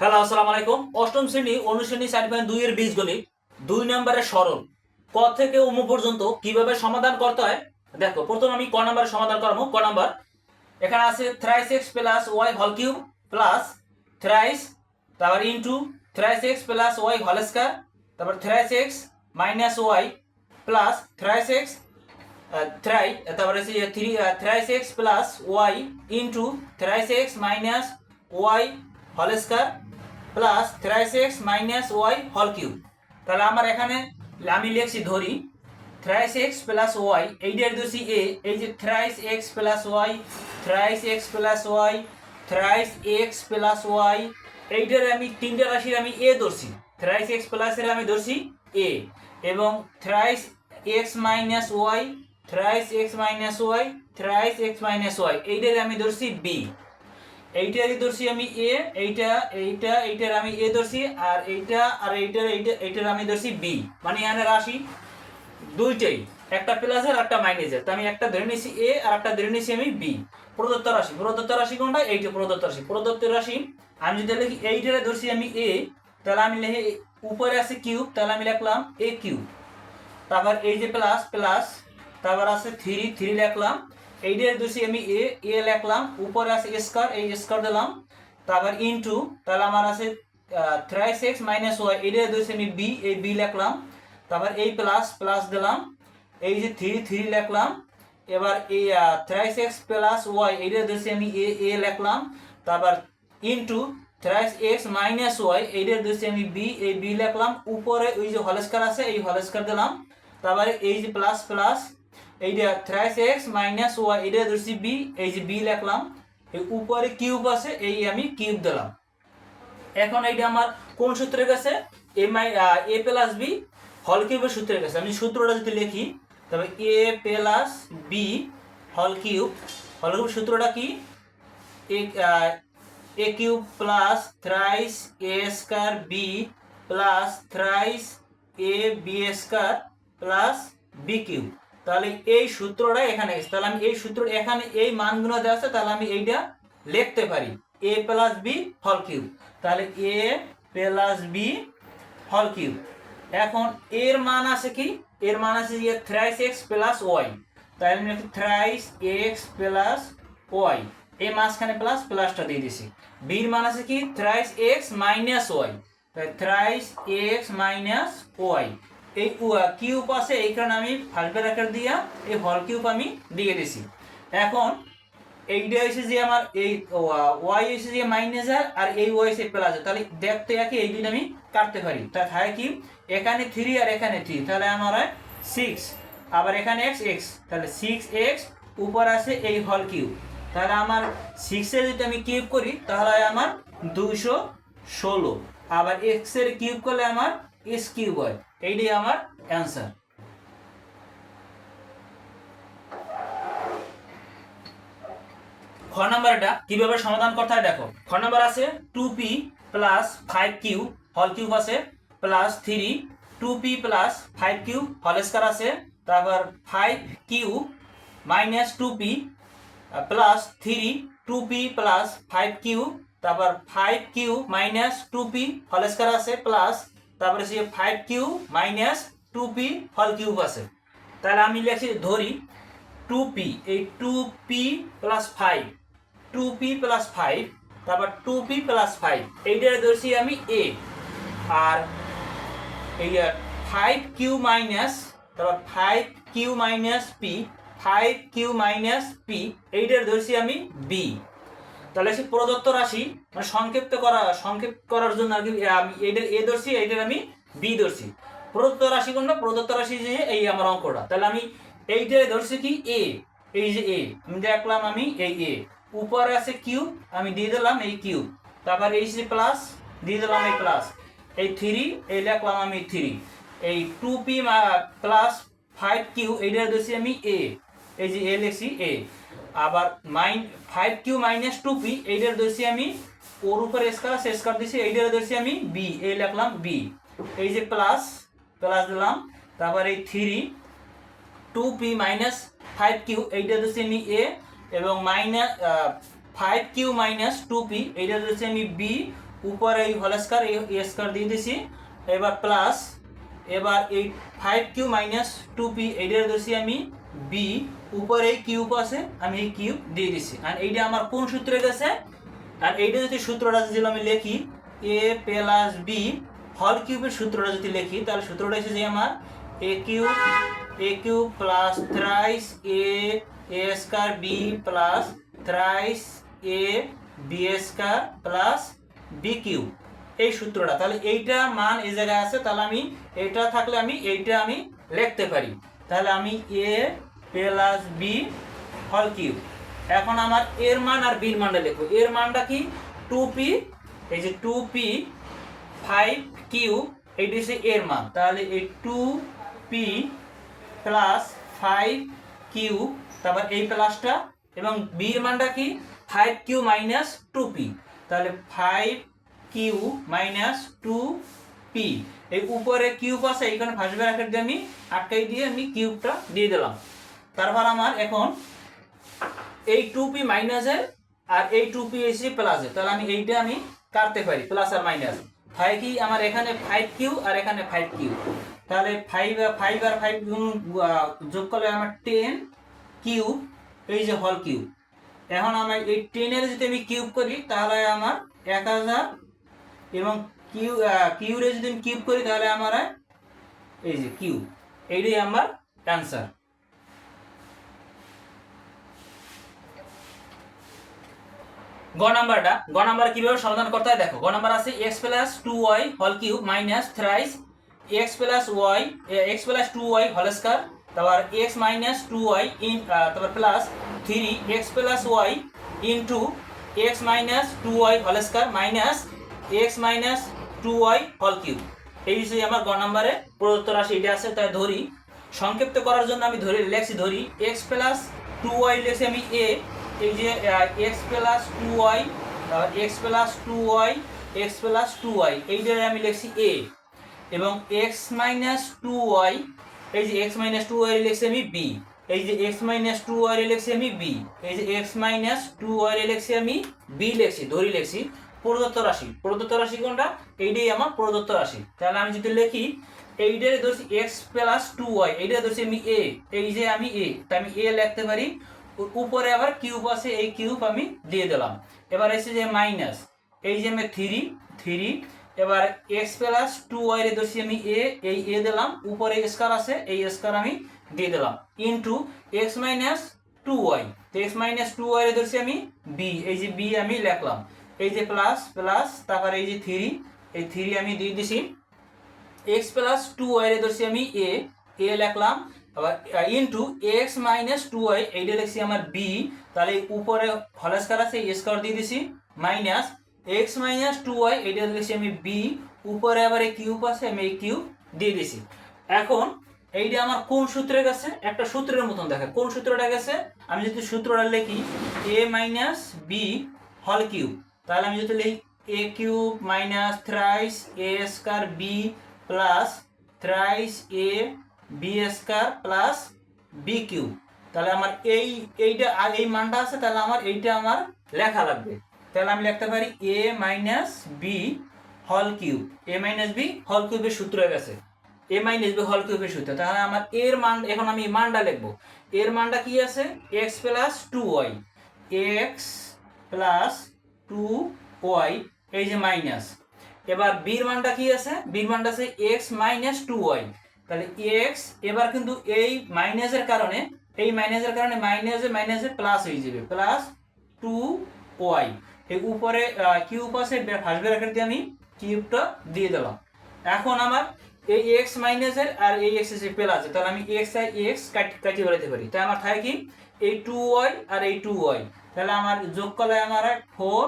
Hello আসসালামু আলাইকুম অষ্টম শ্রেণি অনুশ্রেণী চার পয়েন্ট দুই এর বীজগণিত। দুই নম্বরের সরল। ক থেকে উম পর্যন্ত কীভাবে সমাধান করতে হয়? দেখো, প্রথম আমি ক নম্বরের সমাধান করব। ক নম্বর, এখানে আছে thrice x plus y whole cube plus thrice তারপর into thrice x plus y whole square তারপর thrice x minus y plus thrice x thrice তারপরে হচ্ছে three thrice x plus y into thrice x minus y whole square plus thrice x minus y whole cube তাহলে আমার এখানে আমি লিখছি ধরি thrice x plus y এইটার দোষী এ এই যে thrice x plus y thrice x plus y thrice x plus y এইটার আমি তিনটা রাশির আমি এ ধরছি থ্রাইস এক্স প্লাসের আমি ধরছি এ এবং thrice x minus y thrice x minus y thrice x minus y এইটার আমি ধরছি বি এইটারই ধরছি আমি এ এইটা এইটা, এইটার আমি এ ধরছি, আর এইটা, আর এইটার, এইটা, এইটার আমি ধরছি বি মানে এখানে রাশি দুইটাই, একটা প্লাসের একটা মাইনাসের তো আমি একটা ধরে নিয়েছি এ আর একটা ধরে নিয়েছি আমি বি প্রদত্ত রাশি প্রদত্ত রাশি কোনটা? এইটা প্রদত্ত রাশি। প্রদত্ত রাশি, আমি যদি লিখি এইটারে ধরছি আমি এ তাহলে আমি লিখে উপরে আছে কিউব তাহলে আমি লিখলাম এ কিউব তারপর এই যে প্লাস প্লাস তারপর আছে থ্রি থ্রি লিখলাম। এইটার দোষী আমি এ এ লিখলাম, উপরে আছে স্কোয়ার, এই স্কোয়ার দিলাম। তারপর ইনটু তাহলে আমার আছে থ্রাইস এক্স মাইনাস ওয়াই এইটার দোষী আমি বি এই বি লিখলাম। তারপর এই প্লাস প্লাস দিলাম। এই যে থ্রি থ্রি লিখলাম। এবার এই থ্রাইস এক্স প্লাস ওয়াই এইটার দোষী আমি এ এ লিখলাম। তারপর into thrice x minus y এইটার দোষী আমি বি এই বি লিখলাম। উপরে ওই যে হলস্কার আছে, এই হলস্কার দিলাম। তারপরে এই যে প্লাস প্লাস এইটা থ্রাইস এক্স মাইনাস ওয়াই ধরছি বি এই যে বি লিখলাম, এই উপরে কিউব আছে, এই আমি কিউব দিলাম। এখন এইটা আমার কোন সূত্রের কাছে? এম আই এ প্লাস বি হল সূত্রের কাছে। আমি সূত্রটা যদি লিখি, তবে a plus b whole cube whole cube সূত্রটা কি? A cube plus thrice a square b plus thrice a b square plus b cube তাহলে এই সূত্রটা এখানে এসে তাহলে আমি এই সূত্র, এখানে এই মানগুলো দেওয়া আছে, তাহলে আমি এইটা লিখতে পারি। A plus b whole cube তাহলে a plus b whole cube এখন এর মান আছে কি? এর মান আছে যে থ্রাইস এক্স প্লাস ওয়াই তাহলে আমি লিখি থ্রাইস এক্স প্লাস ওয়াই এই মাঝখানে প্লাস প্লাসটা দিয়ে দিছি। বির মান আছে কি? থ্রাইস এক্স মাইনাস ওয়াই তাই থ্রাইস এক্স মাইনাস ওয়াই এই কিউব আছে এই কারণে আমি ফালপের আকার দিয়া এই হল কিউব আমি দিয়ে দিছি। এখন এইটা এসে যে আমার এই ওয়াই এসে যে মাইনাস আর আর এই ওয়াই এসে প্লাস তাহলে দেখতে একই এই দুটো আমি কাটতে পারি। তা হয় কি, এখানে থ্রি আর এখানে থ্রি তাহলে আমার হয় সিক্স আবার এখানে এক্স এক্স তাহলে সিক্স এক্স উপর আছে এই হল কিউব তাহলে আমার সিক্সের যদি আমি কিউব করি, তাহলে হয় আমার দুইশো ষোলো। আবার এক্সের কিউব করলে আমার এস কিউব হয়। এইটাই আমার অ্যান্সার খ নাম্বারটা কীভাবে সমাধান করতে হয় দেখো। খ নাম্বার আছে two p plus five q whole cube আছে plus three two p plus five q whole square আছে। তারপর five q minus two p plus three two p plus five q তারপর five q minus two p whole square আছে plus তারপরে সে five q minus two p whole cube আছে। তাহলে আমি লিখছি, ধরি টু পি এই two p plus five two p plus five তারপর টু পি প্লাস ফাইভ এইটার ধরছি আমি এ আর এই ফাইভ কিউ মাইনাস তারপর five q minus p five q minus p এইটার ধরছি আমি বি তাহলে সে প্রদত্ত রাশি মানে সংক্ষিপ্ত করা সংক্ষেপ করার জন্য আর কি আমি এইটার এ ধরছি, এইটার আমি বি ধরছি। প্রদত্ত রাশি কোনটা? প্রদত্ত রাশি যে এই আমার অঙ্কটা। তাহলে আমি এইটারে ধরছি কি? এ এই যে এ আমি দেখলাম আমি এই এ উপরে আছে কিউ আমি দিয়ে দিলাম এই কিউ তারপর এই যে প্লাস দিয়ে দিলাম এই প্লাস এই থ্রি এই লিখলাম আমি থ্রি এই two p plus five q এইটার ধরছি আমি এ এই যে এ লিখছি এ আবার minus five q minus two p এইটার ধরছি আমি, ওর উপরে স্কার আছে স্কার দিছি এইটার ধরছি আমি বি এই লিখলাম বি এই যে প্লাস প্লাস দিলাম, তারপর এই three two p minus five q এইটা হচ্ছে আমি এ এবং minus five q minus two p এইটা হচ্ছে আমি বি উপরে এই হল স্কোয়ার এই এ স্কোয়ার দিয়ে দিছি। এবার প্লাস এবার এই five q minus two p এইটার দিছি আমি বি উপরে কিউব আছে, আমি এই কিউব দিয়ে দিছি। আর এইটা আমার কোন সূত্রে গেছে? আর এইটা যদি সূত্রটা যদি আমি লিখি এ প্লাস বি হল কিউবের সূত্রটা যদি লিখি, তাহলে সূত্রটা এসেছে আমার a cube a cube plus thrice a a square b plus thrice a b square plus b cube এই সূত্রটা। তাহলে এইটা মান এই জায়গায় আছে, তাহলে আমি এইটা থাকলে আমি এইটা আমি লিখতে পারি। তাহলে আমি a plus b whole cube এখন আমার এর মান আর বির মানটা লিখব। এর মানটা কি? টু পি এই যে টু পি ফাইভ কিউ এইটি হচ্ছে এর মান। তাহলে এই two p plus five q তারপর এই প্লাসটা, এবং বির মানটা কি? Five q minus two p তাহলে five q minus two p এই উপরে কিউব আছে, এইখানে ফার্স্ট ব্র্যাকেট দিয়ে আমি আটকাই দিয়ে আমি কিউবটা দিয়ে দিলাম। তারপর আমার এখন এই টু পি মাইনাসের আর এই টু পি এসে প্লাসের তাহলে আমি এইটা আমি কাটতে পারি প্লাস আর মাইনাস ফাইভ কি আমার এখানে ফাইভ কিউ আর এখানে ফাইভ কিউ তাহলে ফাইভ ফাইভ আর ফাইভ যোগ করলে আমার টেন কিউ এই যে হল কিউব এখন আমার এই টেনের যদি আমি কিউব করি, তাহলে আমার এক হাজার এবং কিউ কিউরে যদি আমি কিউব করি তাহলে আমার এই যে কিউ এইটাই আমার অ্যান্সার গ নাম্বারটা, গ নাম্বার কীভাবে সমাধান করতে হয় দেখো, গ নাম্বার আছে x plus two y whole cube minus thrice x plus y x plus two y whole square তারপর x minus two y in তারপর plus three x plus y into x minus two y whole square minus x minus two y whole cube এই বিষয়ে আমার গ নাম্বারে প্রদত্ত রাশি, এটা আছে, তাই ধরি। সংক্ষিপ্ত করার জন্য আমি ধরি লেখছি ধরি এক্স প্লাস টু ওয়াই লেখছি আমি এ এই যে x plus two y x plus two y x plus two y এইটারে আমি লিখছি এ এবং এক্স মাইনাস টু ওয়াই এই যে এক্স মাইনাস টু ওয়াই লিখছি আমি বি এই যে এক্স মাইনাস টু ওয়াই লিখছি আমি বি এই যে এক্স মাইনাস টু ওয়াই লিখছি আমি বি লিখছি, ধরি লিখছি। প্রদত্ত রাশি। প্রদত্ত রাশি কোনটা? এইটাই আমার প্রদত্ত রাশি। তাহলে আমি যদি লিখি, এইটারে ধরছি এক্স প্লাস টু ওয়াই এইটা ধরছি আমি এ এই যে আমি এ তা আমি এ লিখতে পারি। উপরে আবার কিউব আছে, এই কিউব আমি দিয়ে দিলাম। এবার এসে যে মাইনাস এই যে আমি থ্রি থ্রি এবার এক্স প্লাস টু ওয়াই রে ধরছি আমি এ এই এ দিলাম। উপরে স্কার আছে, এই স্কার আমি দিয়ে দিলাম। Into x minus two y তো এক্স মাইনাস টু ওয়াই রে ধরছি আমি বি এই যে বি আমি লিখলাম। এই যে প্লাস প্লাস তারপর এই যে থ্রি এই থ্রি আমি দিয়ে দিছি। এক্স প্লাস টু ওয়াই এর ধরছি আমি এ এ লিখলাম, আবার into x minus two y এইটা লিখছি আমার বি তাহলে উপরে হলস্কার আছে এ স্কোয়ার দিয়ে দিছি minus x minus two y এইটা লিখছি আমি বি উপরে আবার এই কিউব আছে, আমি এই কিউব দিয়ে দিছি। এখন, এইটা আমার কোন সূত্রে গেছে? একটা সূত্রের মতন দেখে, কোন সূত্রটা গেছে? আমি যদি সূত্রটা লিখি a minus b whole cube তাহলে আমি যদি লিখি a cube minus thrice a square b plus thrice a b square plus b cube তাহলে আমার এই, এইটা আর এই মানটা আছে, তাহলে আমার এইটা আমার লেখা লাগবে। তাহলে আমি লিখতে পারি a minus b whole cube a minus b whole কিউবের সূত্র হয়ে গেছে। এ মাইনাস বি হল কিউবের সূত্র। তাহলে আমার এর মান, এখন আমি মানটা লিখব। এর মানটা কি আছে? X plus two y x plus two y, এই যে মাইনাস। এবার বির মানটা কি আছে? বির মানটা আছে এক্স মাইনাস টু ওয়াই। তাহলে এক্স এবার কিন্তু এই মাইনাসের কারণে, এই মাইনাসের কারণে মাইনাসে মাইনাসে প্লাস হয়ে যাবে প্লাস টু ওয়াই। এই উপরে কিউব আছে ফার্স্ট ব্র্যাকেট দিয়ে আমি কিউবটা দিয়ে দিলাম। এখন আমার এই এক্স মাইনাসের আর এই এক্স এসে প্লাস তাহলে আমি এক্স আর এক্স কাটি কাটিয়ে বেরোতে পারি। তাই আমার থাকে কি? এই টু ওয়াই আর এই টু ওয়াই। তাহলে আমার যোগ করলে আমার ফোর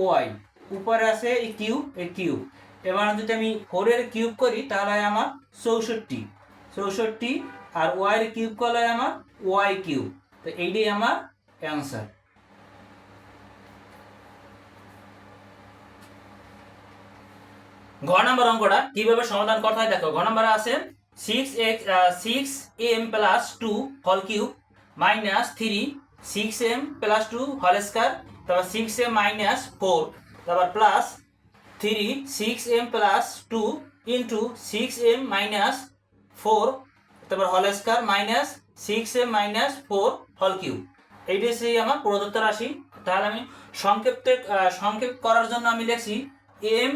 ওয়াই উপরে আছে এই কিউব এই কিউব এবার যদি আমি ফোরের কিউব করি, তাহলে হয় আমার চৌষট্টি। চৌষট্টি আর ওয়াইয়ের কিউব করলে আমার ওয়াই কিউব তো এইটাই আমার অ্যান্সার ঘ নাম্বার অঙ্কটা কীভাবে সমাধান করতে হয় দেখো, ঘ নাম্বার আছে six X six M plus two হল cube minus three six M plus two হল স্কোয়ার তারপর সিক্স এম মাইনাস ফোর তারপর plus three six M plus two into six M minus four তারপর হল square minus six M minus four হল কিউ এইটা সেই আমার প্রদত্ত রাশি। তাহলে আমি সংক্ষেপে আহ, সংক্ষেপ করার জন্য আমি লিখছি M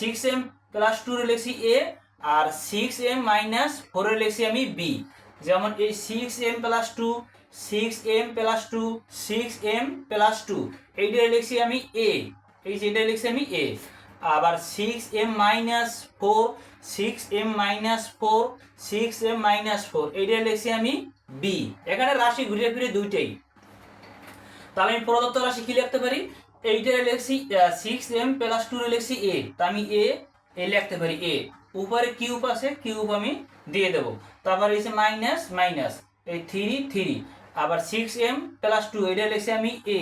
six M plus two লিখছি এ আর সিক্স এম মাইনাস ফোরে লিখছি আমি বি যেমন এই six M plus two six M plus two six M plus two এইটা লিখছি আমি এ এই যেটা লিখছি আমি এ আবার six M minus four six M minus four six M minus four এইটা লিখছি আমি বি এখানে রাশি ঘুরে ফিরে দুইটাই। তাহলে আমি প্রদত্ত রাশি কি লিখতে পারি? এইটা লিখছি সিক্স এম প্লাস টু লিখছি এ তা আমি এ এ লিখতে পারি এ উপরে কিউব আছে, কিউব আমি দিয়ে দেবো। তারপর এসে মাইনাস মাইনাস এই থ্রি থ্রি আবার সিক্স এম প্লাস টু এটা লিখছি আমি এ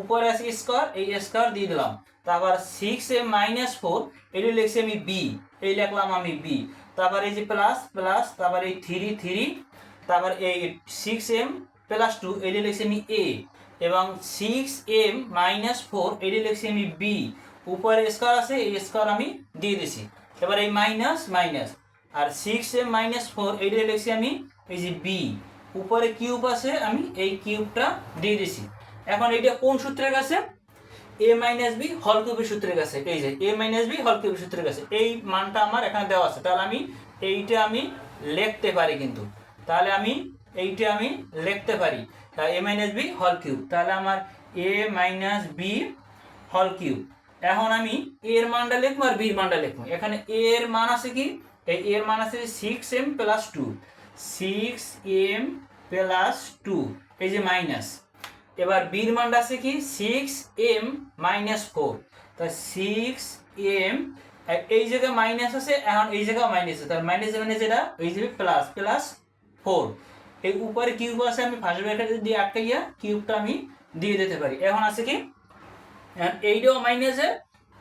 উপরে আছে স্কোয়ার এই স্কোয়ার দিয়ে দিলাম। তারপর সিক্স এম মাইনাস ফোর এটা লিখছি আমি বি এই লিখলাম আমি বি তারপর এই যে প্লাস প্লাস তারপর এই থ্রি থ্রি তারপর এই সিক্স এম প্লাস টু এটা লিখছি আমি এ এবং সিক্স এম মাইনাস ফোর এটি লিখছি আমি বি উপরে স্কোয়ার আছে, এই স্কোয়ার আমি দিয়ে দিছি। এবার এই মাইনাস মাইনাস আর সিক্স এম মাইনাস ফোর এটি লিখছি আমি, এই যে বি উপরে কিউব আছে, আমি এই কিউবটা দিয়ে দিছি। এখন এইটা কোন সূত্রের কাছে এ মাইনাস বি হল কিউবের সূত্রের কাছে এই যে এ মাইনাস বি হল কিউবের সূত্রের কাছে এই মানটা আমার এখানে দেওয়া আছে। তাহলে আমি এইটা আমি লিখতে পারি কিন্তু। তাহলে আমি এইটা আমি লিখতে পারি। তা এ মাইনাস বি হল কিউব তাহলে আমার এ মাইনাস বি হল কিউব এখন আমি এর মানটা লিখব আর বির মানটা লিখব। এখানে এর মান আছে কি? এই এর মান আছে six M plus two six M plus two এই যে মাইনাস এবার বির মানটা আছে কি? সিক্স এম মাইনাস ফোর তা সিক্স এম এই জায়গায় মাইনাস আছে, এখন এই জায়গায় মাইনাস আছে। তার মাইনাস মানে যেটা? এই যে প্লাস প্লাস ফোর এই উপরে কিউব আছে, আমি ফার্স্ট ব্র্যাকেট দিয়ে আটকাইয়া কিউবটা আমি দিয়ে দিতে পারি। এখন আছে কি? এইটাও মাইনাসে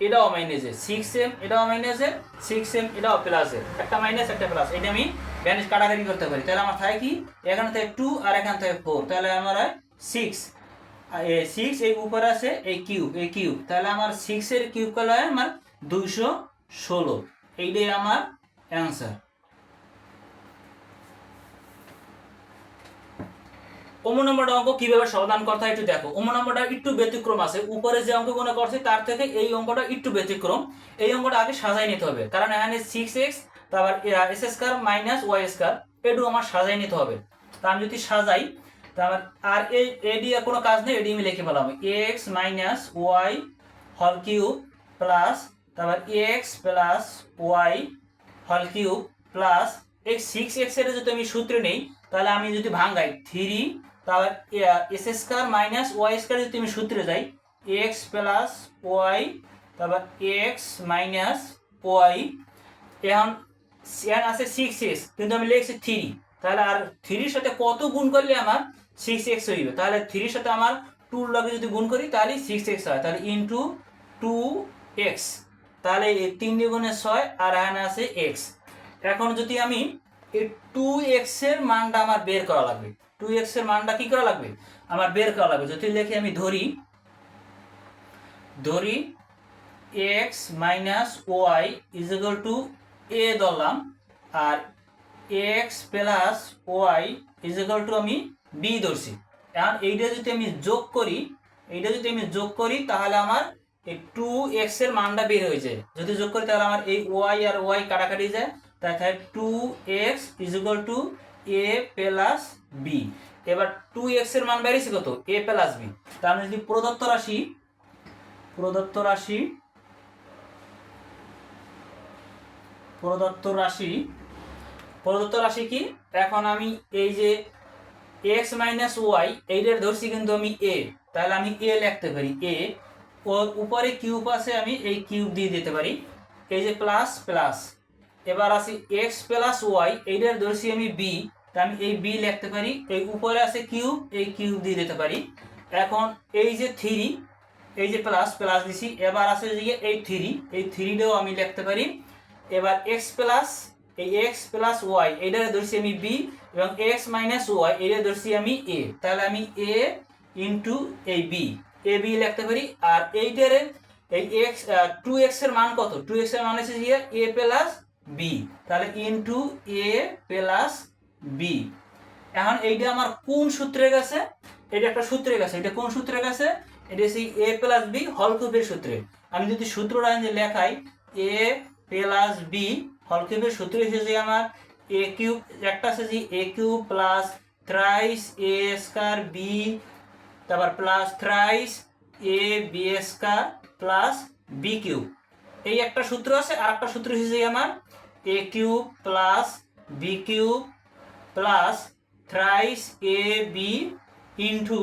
এটাও মাইনাসে সিক্স এম এটাও মাইনাসে সিক্স এম এটাও প্লাসে একটা মাইনাস একটা প্লাস এটা আমি ব্যালেন্স কাটাকাটি করতে পারি। তাহলে আমার থাকে কি? এখানে থাকে টু আর এখানে থাকে ফোর তাহলে আমার হয় সিক্স সিক্স এই উপরে আছে এই কিউব এই কিউব তাহলে আমার সিক্সের কিউব করলে হয় আমার দুইশো ষোলো। এইটাই আমার অ্যান্সার অমো নম্বরটা অঙ্ক কীভাবে সমাধান করতে হয় একটু দেখো। অমো নম্বরটা একটু ব্যতিক্রম আছে। উপরে যে অঙ্ক অঙ্কগুলো করছে, তার থেকে এই অঙ্কটা একটু ব্যতিক্রম। এই অঙ্কটা আগে সাজাই নিতে হবে। কারণ এখানে সিক্স এক্স তারপর X square minus Y square এটু আমার সাজাই নিতে হবে। তা আমি যদি সাজাই, তারপর, আর এই, এডি কোনো কাজ নেই, এডি আমি লিখে পেলাম এক্স মাইনাস ওয়াই হল কিউব প্লাস তারপর এক্স প্লাস ওয়াই হল কিউব প্লাস এক্স সিক্স এক্সের যদি আমি সূত্রে নেই, তাহলে আমি যদি ভাঙ্গাই থ্রি তাহলে X square minus Y square যদি আমি সূত্রে যাই এক্স প্লাস ওয়াই তারপর এক্স মাইনাস ওয়াই এখন এখানে আছে সিক্স এক্স কিন্তু আমি লিখছি থ্রি তাহলে আর থ্রির সাথে কত গুণ করলে আমার সিক্স এক্স হইবে? তাহলে থ্রির সাথে আমার টুর লগে যদি গুণ করি, তাহলে সিক্স এক্স হয়। তাহলে ইন্টু টু এক্স তাহলে তিন দ্বিগুণে ছয় আর এখানে আছে এক্স এখন যদি আমি এই টু এক্সের মানটা আমার বের করা লাগবে টু এক্সের মানটা কি করা লাগবে? আমার বের করা লাগবে। যদি লিখে আমি ধরি ধরি X minus Y is equal to A ধরলাম, আর X plus Y is equal to আমি বি ধরছি। এখন এইটা যদি আমি যোগ করি, এইটা যদি আমি যোগ করি, তাহলে আমার এই টু এক্সের মানটা বের হয়ে যায়। যদি যোগ করি, তাহলে আমার এই ওয়াই আর ওয়াই কাটাকাটি যায়। তাহলে two X is equal to A plus B এবার টু এক্সের মান বেরিয়েছে কত? এ প্লাস বি তার মানে যদি প্রদত্ত রাশি প্রদত্ত রাশি প্রদত্ত রাশি প্রদত্ত রাশি কি? এখন আমি এই যে এক্স মাইনাস ওয়াই এইটার ধরছি কিন্তু আমি এ তাহলে আমি এ লিখতে পারি এ ওর উপরে কিউব আছে, আমি এই কিউব দিয়ে দিতে পারি। এই যে প্লাস প্লাস এবার আসি এক্স প্লাস ওয়াই এইটার ধরছি আমি বি তা আমি এই বি লিখতে পারি, এই উপরে আছে কিউব এই কিউব দিয়ে দিতে পারি। এখন এই যে থ্রি এই যে প্লাস প্লাস দিছি, এবার আছে যে এই থ্রি এই থ্রিটাও আমি লিখতে পারি। এবার এক্স প্লাস এই এক্স প্লাস ওয়াই এইটারে ধরছি আমি বি এবং এক্স মাইনাস ওয়াই এটা ধরছি আমি এ তাহলে আমি এ ইন্টু এই বি এ বি লিখতে পারি। আর এইটারে, এই এক্স টু এক্সের মান কত? টু এক্সের মান হচ্ছে এ প্লাস বি তাহলে ইনটু এ প্লাস বি এখন এইটা আমার কোন সূত্রে গেছে? এটা একটা সূত্রে গেছে। এটা কোন সূত্রে গেছে? এটা হচ্ছে এ প্লাস বি হল সূত্রে। আমি যদি সূত্রটা যে লেখাই এ প্লাস বি হল কিউবের সূত্র হিসেবে আমার এ কিউব একটা যে A cube plus thrice A square B তারপর plus thrice A B square plus B cube এই একটা সূত্র আছে আর একটা সূত্র হিসেবে আমার A cube plus B cube plus thrice A B into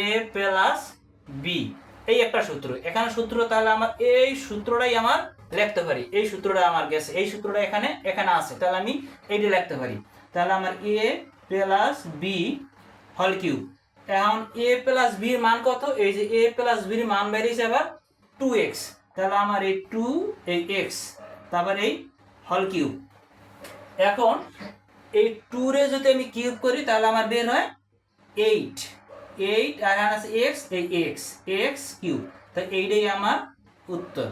A plus B এই একটা সূত্র। এখানে সূত্র তাহলে আমার, এই সূত্রটাই আমার লিখতে পারি। এই সূত্রটা আমার গেছে। এই সূত্রটা এখানে এখানে আছে। তাহলে আমি এইটা লিখতে পারি। তাহলে আমার এ প্লাস বি হল কিউব এখন এ প্লাস বির মান কত? এই যে এ প্লাস বির মান বেরিয়েছে আবার টু এক্স তাহলে আমার এই টু এই এক্স তারপর এই হল কিউব এখন এই টুরে যদি আমি কিউব করি, তাহলে আমার বের হয় এইট এইট আর এক্স এই এক্স এক্স কিউব তো এইটাই আমার উত্তর।